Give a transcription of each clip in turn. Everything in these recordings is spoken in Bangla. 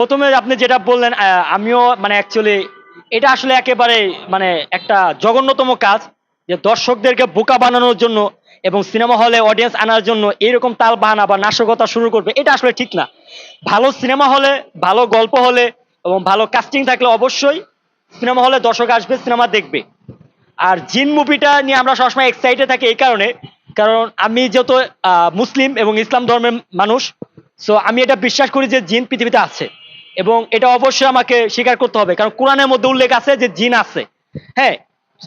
প্রথমে আপনি যেটা বললেন আমিও মানে অ্যাকচুয়ালি এটা আসলে একেবারে মানে একটা জঘন্যতম কাজ যে দর্শকদেরকে বোকা বানানোর জন্য এবং সিনেমা হলে অডিয়েন্স আনার জন্য এরকম তাল বাহানা বা নাশকতা শুরু করবে, এটা আসলে ঠিক না। ভালো সিনেমা হলে, ভালো গল্প হলে এবং ভালো কাস্টিং থাকলে অবশ্যই সিনেমা হলে দর্শক আসবে, সিনেমা দেখবে। আর জিন মুভিটা নিয়ে আমরা সবসময় এক্সাইটেড থাকি এই কারণে, কারণ আমি যেহেতু মুসলিম এবং ইসলাম ধর্মের মানুষ সো আমি এটা বিশ্বাস করি যে জিন পৃথিবীতে আছে। এবং এটা অবশ্যই আমাকে স্বীকার করতে হবে, কারণ কোরআনের মধ্যে উল্লেখ আছে যে জিন আছে। হ্যাঁ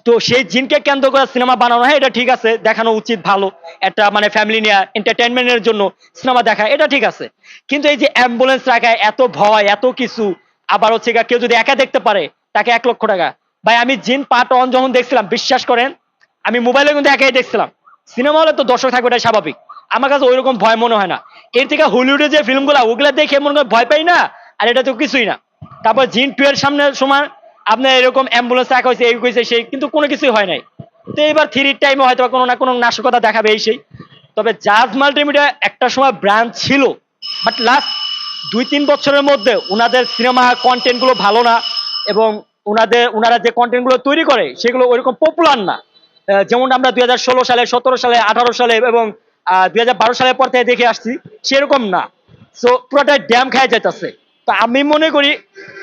তো সেই জিনকে কেন্দ্র করে সিনেমা বানানো, হয়, এটা ঠিক আছে, দেখানো উচিত, ভালো। একটা মানে ফ্যামিলি নিয়ে এন্টারটেনমেন্টের জন্য সিনেমা দেখা, এটা ঠিক আছে। কিন্তু এই যে অ্যাম্বুলেন্স রাখায় এত ভয়, এত কিছু, আবার হচ্ছে কেউ যদি একা দেখতে পারে, তাকে এক লক্ষ টাকা। ভাই, আমি জিন পার্ট অন যখন দেখছিলাম, বিশ্বাস করেন, আমি মোবাইলে কিন্তু একাই দেখছিলাম। সিনেমা হলে তো দর্শক থাকবে এটা স্বাভাবিক। আমার কাছে ওইরকম ভয় মনে হয় না। এর থেকে হলিউডে যে ফিল্মগুলো ওগুলো দেখে মনে হয় ভয় পাই না? আর এটা তো কিছুই না। তারপর জিন টু এর সামনে সময় আপনার এরকম অ্যাম্বুলেন্স রাখা হয়েছে, এই হয়েছে সেই, কিন্তু কোনো কিছুই হয় নাই। তো এবার থ্রির টাইমে হয়তো কোনো না কোনো নাশকতা দেখাবে এই সেই। তবে জাজ মাল্টিমিডিয়া একটা সময় ব্র্যান্ড ছিল বাট লাস্ট দুই তিন বছরের মধ্যে ওনাদের সিনেমা কন্টেন্টগুলো ভালো না, এবং ওনাদের ওনারা যে কন্টেন্টগুলো তৈরি করে, সেগুলো ওইরকম পপুলার না। যেমন আমরা দুই হাজার ষোলো সালে, সতেরো সালে, আঠারো সালে এবং দুই হাজার বারো সালের পর থেকে দেখে আসছি, সেরকম না। সো পুরোটাই ড্যাম খায় যাইতেছে। তো আমি মনে করি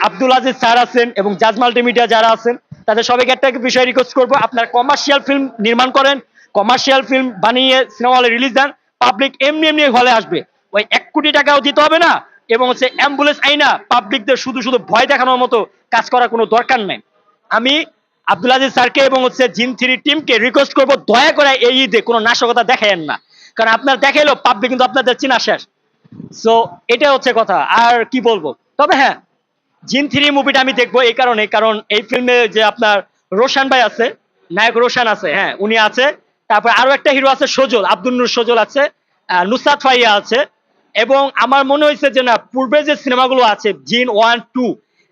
আব্দুল আজিজ স্যার আছেন এবং জাজ মাল্টিমিডিয়া যারা আছেন, তাদের সবাইকে একটা বিষয় রিকোয়েস্ট করব। আপনার কমার্শিয়াল ফিল্ম নির্মাণ করেন কমার্শিয়াল ফিল্ম বানিয়ে সিনেমা হলে রিলিজ দেন পাবলিক এমনি এমনি হলে আসবে। ওই এক কোটি টাকাও দিতে হবে না এবং হচ্ছে অ্যাম্বুলেন্স আইনা পাবলিকদের শুধু শুধু ভয় দেখানোর মতো কাজ করার কোনো দরকার নেই। আমি আব্দুল আজিজ স্যারকে এবং হচ্ছে জিন থ্রি টিমকে রিকোয়েস্ট করব, দয়া করে এই ঈদে কোনো নাশকতা দেখায়েন না। কারণ আপনার দেখাইলো পাবলিক কিন্তু আপনাদের চিনা শেষ। সো এটা হচ্ছে কথা। আর কি বলব? তবে হ্যাঁ জিন থ্রি মুভিটা আমি দেখব এই কারণে কারণ এই ফিল্মে যে আপনার রোশান ভাই আছে নায়ক রোশান আছে হ্যাঁ উনি আছে। তারপর আরও একটা হিরো আছে সজল আব্দুল নূর সজল আছে আহ, নুসরাত ফাইয়া আছে। এবং আমার মনে হয়েছে যে না পূর্বে যে সিনেমাগুলো আছে জিন ওয়ান টু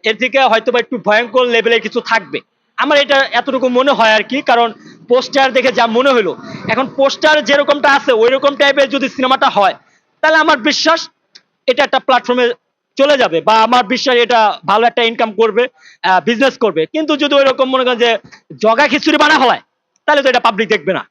এর থেকে হয়তো বা একটু ভয়ঙ্কর লেভেলের কিছু থাকবে। আমার এটা এতটুকু মনে হয় আর কি কারণ পোস্টার দেখে যা মনে হলো এখন পোস্টার যেরকমটা আছে ওই রকম টাইপের যদি সিনেমাটা হয় তাহলে আমার বিশ্বাস এটা একটা প্ল্যাটফর্মে চলে যাবে বা আমার বিশ্বাস এটা ভালো একটা ইনকাম করবে বিজনেস করবে। কিন্তু যদি ওই রকম মনে করেন যে জগা খিচুড়ি বানা হয় তাহলে তো এটা পাবলিক দেখবে না।